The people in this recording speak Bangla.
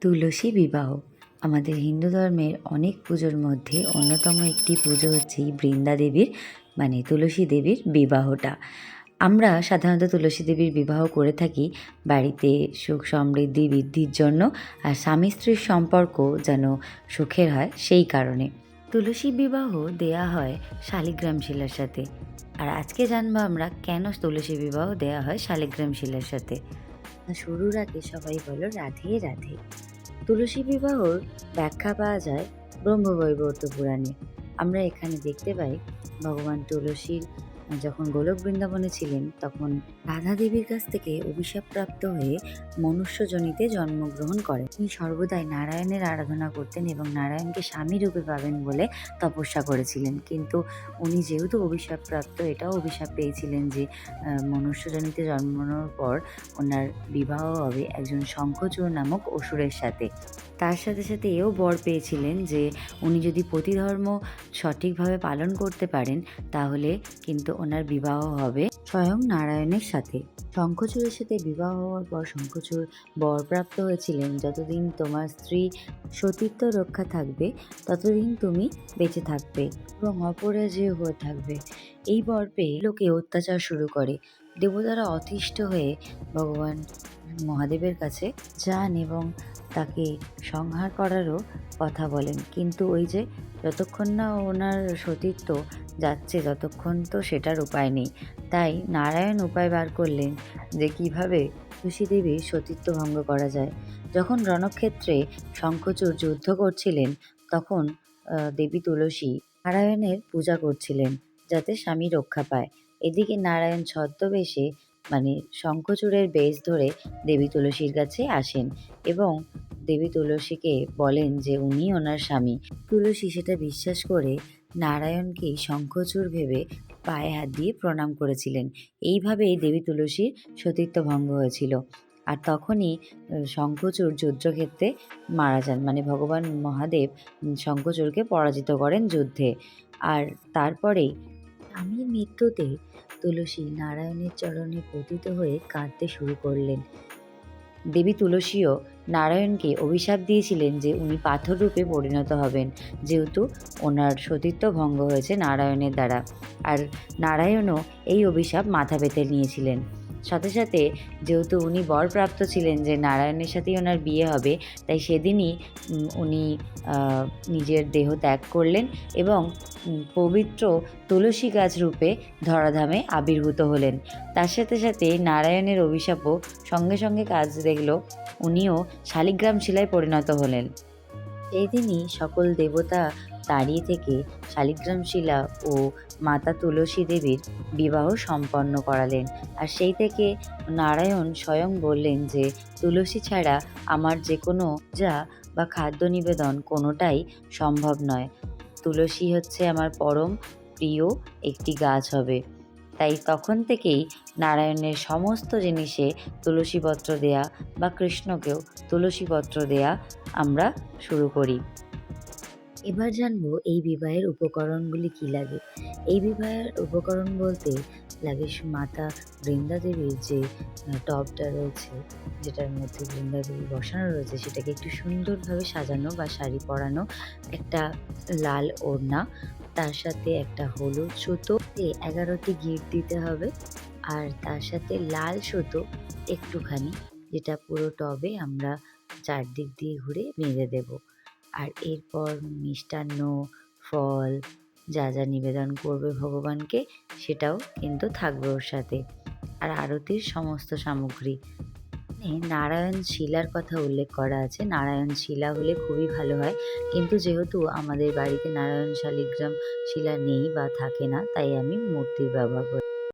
তুলসী বিবাহ। আমাদের হিন্দু ধর্মের অনেক পুজোর মধ্যে অন্যতম একটি পুজো হচ্ছে বৃন্দা দেবীর মানে তুলসী দেবীর বিবাহটা। আমরা সাধারণত তুলসী দেবীর বিবাহ করে থাকি বাড়িতে সুখ সমৃদ্ধি, বৃদ্ধির জন্য আর স্বামী স্ত্রীর সম্পর্ক যেন সুখের হয় সেই কারণে। তুলসী বিবাহ দেয়া হয় শালিগ্রাম শিলার সাথে। আর আজকে জানব আমরা কেন তুলসী বিবাহ দেয়া হয় শালিগ্রাম শিলার সাথে। শুরুর আগে সবাই বলো, রাধে রাধে। তুলসী বিবাহর ব্যাখ্যা পাওয়া যায় ব্রহ্মবৈবর্ত পুরাণে। আমরা এখানে দেখতে পাই ভগবান তুলসীর যখন গোলক বৃন্দাবনে ছিলেন, তখন রাধা দেবীর কাছ থেকে অভিশাপপ্রাপ্ত হয়ে মনুষ্যজনিতে জন্মগ্রহণ করেন। তিনি সর্বদাই নারায়ণের আরাধনা করতেন এবং নারায়ণকে স্বামী রূপে পাবেন বলে তপস্যা করেছিলেন। কিন্তু উনি যেহেতু অভিশাপপ্রাপ্ত, এটাও অভিশাপ পেয়েছিলেন যে মনুষ্যজনিতে জন্মানোর পর ওনার বিবাহ হবে একজন শঙ্খচূড় নামক অসুরের সাথে। তার সাথে সাথে এও বর পেয়েছিলেন যে উনি যদি প্রতিধর্ম সঠিকভাবে পালন করতে পারেন, তাহলে কিন্তু ওনার বিবাহ হবে স্বয়ং নারায়ণের সাথে। শঙ্খচূড়ের সাথে বিবাহ হওয়ার পর শঙ্খচূড় বরপ্রাপ্ত হয়েছিলেন। যতদিন তোমার স্ত্রী সতীত্ব রক্ষা থাকবে, ততদিন তুমি বেঁচে থাকবে এবং অপরাজেয় হয়ে থাকবে। এই বর পেয়ে লোকে অত্যাচার শুরু করে। দেবতারা অতিষ্ঠ হয়ে ভগবান মহাদেবের কাছে যান এবং তাকে সংহার করারও কথা বলেন। কিন্তু ওই যে যতক্ষণ না ওনার সতীত্ব যাচ্ছে, ততক্ষণ তো সেটার উপায় নেই। তাই নারায়ণ উপায় বার করলেন যে কীভাবে তুলসী দেবীর সতীত্ব ভঙ্গ করা যায়। যখন রণক্ষেত্রে শঙ্খচূড় যুদ্ধ করছিলেন, তখন দেবী তুলসী নারায়ণের পূজা করছিলেন যাতে স্বামী রক্ষা পায়। এদিকে নারায়ণ ছদ্মবেশে মানে শঙ্খচূড়ের বেশ ধরে দেবী তুলসীর কাছে আসেন এবং দেবী তুলসীকে বলেন যে উনি ওনার স্বামী। তুলসী সেটা বিশ্বাস করে নারায়ণকেই শঙ্খচূড় ভেবে পায়ে হাত দিয়ে প্রণাম করেছিলেন। এইভাবেই দেবী তুলসীর সতীত্ব ভঙ্গ হয়েছিল। আর তখনই শঙ্খচূড় যুদ্ধক্ষেত্রে মারা যান। মানে ভগবান মহাদেব শঙ্খচূড়কে পরাজিত করেন যুদ্ধে। আর তারপরেই স্বামীর মৃত্যুতে তুলসী নারায়ণের চরণে পতিত হয়ে কাঁদতে শুরু করলেন। দেবী তুলসীও নারায়ণকে অভিশাপ দিয়েছিলেন যে উনি পাথর রূপে পরিণত হবেন, যেহেতু ওনার সতীত্ব ভঙ্গ হয়েছে নারায়ণের দ্বারা। আর নারায়ণও এই অভিশাপ মাথা পেতে নিয়েছিলেন। সাথে সাথে যেহেতু উনি বরপ্রাপ্ত ছিলেন যে নারায়ণের সাথেই ওনার বিয়ে হবে, তাই সেদিনই উনি নিজের দেহ ত্যাগ করলেন এবং পবিত্র তুলসী গাছ রূপে ধরাধামে আবির্ভূত হলেন। তার সাথে সাথে নারায়ণের অভিশাপও সঙ্গে সঙ্গে কাজ দেখল, উনিও শালিগ্রাম শিলায় পরিণত হলেন। সেই দিনই সকল দেবতা দাঁড়িয়ে থেকে শালিগ্রাম শিলা ও মাতা তুলসী দেবীর বিবাহ সম্পন্ন করালেন। আর সেই থেকে নারায়ণ স্বয়ং বললেন যে, তুলসী ছাড়া আমার যে কোনো যা বা খাদ্য নিবেদন কোনোটাই সম্ভব নয়। তুলসী হচ্ছে আমার পরম প্রিয় একটি গাছ হবে। তাই তখন থেকেই নারায়ণের সমস্ত জিনিসে তুলসীপত্র দেয়া বা কৃষ্ণকেও তুলসীপত্র দেয়া আমরা শুরু করি। এবার জানব এই বিবাহের উপকরণগুলি কি লাগে। এই বিবাহের উপকরণ বলতে লাগে মাতা বৃন্দা দেবীর যে টবটা রয়েছে, যেটার মধ্যে বৃন্দা দেবী বসানো রয়েছে, সেটাকে একটু সুন্দরভাবে সাজানো বা শাড়ি পরানো একটা লাল ওড়না, তার সাথে একটা হলুদ সুতো এগারোটি গিট দিতে হবে, আর তার সাথে লাল সুতো একটুখানি, যেটা পুরো টবে আমরা চারদিক দিয়ে ঘুরে বেঁধে দেব। আর এরপর মিষ্টান্ন, ফল, যা যা নিবেদন করবে ভগবানকে, সেটাও কিন্তু থাকবে ওর সাথে। আর আরতির সমস্ত সামগ্রী। এখানে নারায়ণ শিলার কথা উল্লেখ করা আছে। নারায়ণ শিলা হলে খুবই ভালো হয়। কিন্তু যেহেতু আমাদের বাড়িতে নারায়ণ শালিগ্রাম শিলা নেই বা থাকে না, তাই আমি মূর্তির ব্যবহার করে।